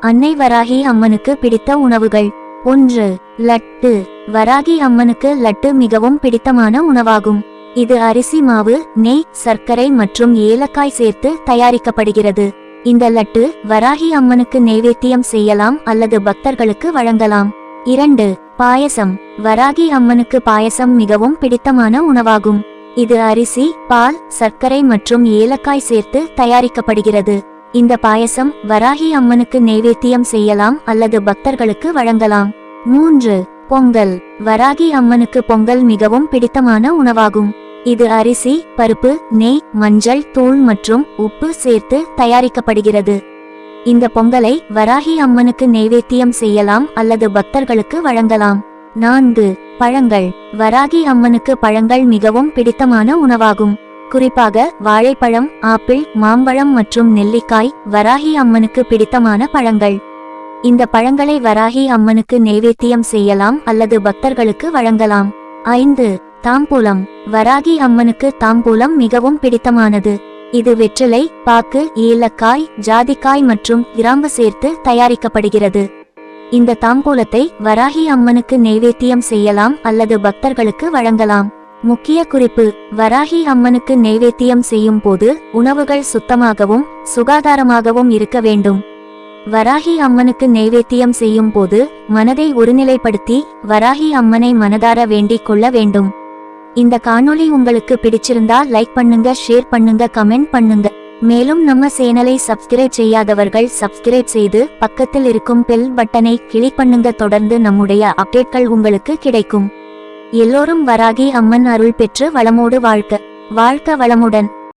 அன்னை வராகி அம்மனுக்கு பிடித்த உணவுகள். ஒன்று லட்டு. வராகி அம்மனுக்கு லட்டு மிகவும் பிடித்தமான உணவாகும். இது அரிசி மாவு நெய் சர்க்கரை மற்றும் ஏலக்காய் சேர்த்து தயாரிக்கப்படுகிறது. இந்த லட்டு வராகி அம்மனுக்கு நைவேத்தியம் செய்யலாம் அல்லது பக்தர்களுக்கு வழங்கலாம். இரண்டு பாயசம். வராகி அம்மனுக்கு பாயசம் மிகவும் பிடித்தமான உணவாகும். இது அரிசி பால் சர்க்கரை மற்றும் ஏலக்காய் சேர்த்து தயாரிக்கப்படுகிறது. இந்த பாயசம் வராகி அம்மனுக்கு நைவேத்தியம் செய்யலாம் அல்லது பக்தர்களுக்கு வழங்கலாம். மூன்று பொங்கல். வராகி அம்மனுக்கு பொங்கல் மிகவும் பிடித்தமான உணவாகும். இது அரிசி பருப்பு நெய் மஞ்சள் தூள் மற்றும் உப்பு சேர்த்து தயாரிக்கப்படுகிறது. இந்த பொங்கலை வராகி அம்மனுக்கு நைவேத்தியம் செய்யலாம் அல்லது பக்தர்களுக்கு வழங்கலாம். நான்கு பழங்கள். வராகி அம்மனுக்கு பழங்கள் மிகவும் பிடித்தமான உணவாகும். குறிப்பாக வாழைப்பழம் ஆப்பிள் மாம்பழம் மற்றும் நெல்லிக்காய் வராகி அம்மனுக்கு பிடித்தமான பழங்கள். இந்த பழங்களை வராகி அம்மனுக்கு நைவேத்தியம் செய்யலாம் அல்லது பக்தர்களுக்கு வழங்கலாம். ஐந்து தாம்பூலம். வராகி அம்மனுக்கு தாம்பூலம் மிகவும் பிடித்தமானது. இது வெற்றிலை பாக்கு ஏலக்காய் ஜாதிக்காய் மற்றும் கிராம்பு சேர்த்து தயாரிக்கப்படுகிறது. இந்த தாம்பூலத்தை வராகி அம்மனுக்கு நெய்வேத்தியம் செய்யலாம் அல்லது பக்தர்களுக்கு வழங்கலாம். முக்கிய குறிப்பு வராகி அம்மனுக்கு நெய்வேத்தியம் செய்யும் போது உணவுகள் சுத்தமாகவும் சுகாதாரமாகவும் இருக்க வேண்டும். வராகி அம்மனுக்கு நெய்வேத்தியம் செய்யும் போது மனதை ஒருநிலைப்படுத்தி வராகி அம்மனை மனதார வேண்டிக் கொள்ள வேண்டும். இந்த காணொளி உங்களுக்கு பிடிச்சிருந்தா லைக் பண்ணுங்க ஷேர் பண்ணுங்க கமெண்ட் பண்ணுங்க. மேலும் நம்ம சேனலை சப்ஸ்கிரைப் செய்யாதவர்கள் சப்ஸ்கிரைப் செய்து பக்கத்தில் இருக்கும் பெல் பட்டனை கிளிக் பண்ணுங்க. தொடர்ந்து நம்முடைய அப்டேட்கள் உங்களுக்கு கிடைக்கும். எல்லோரும் வராகி அம்மன் அருள் பெற்று வளமோடு வாழ்க்க வாழ்க்க வளமுடன்.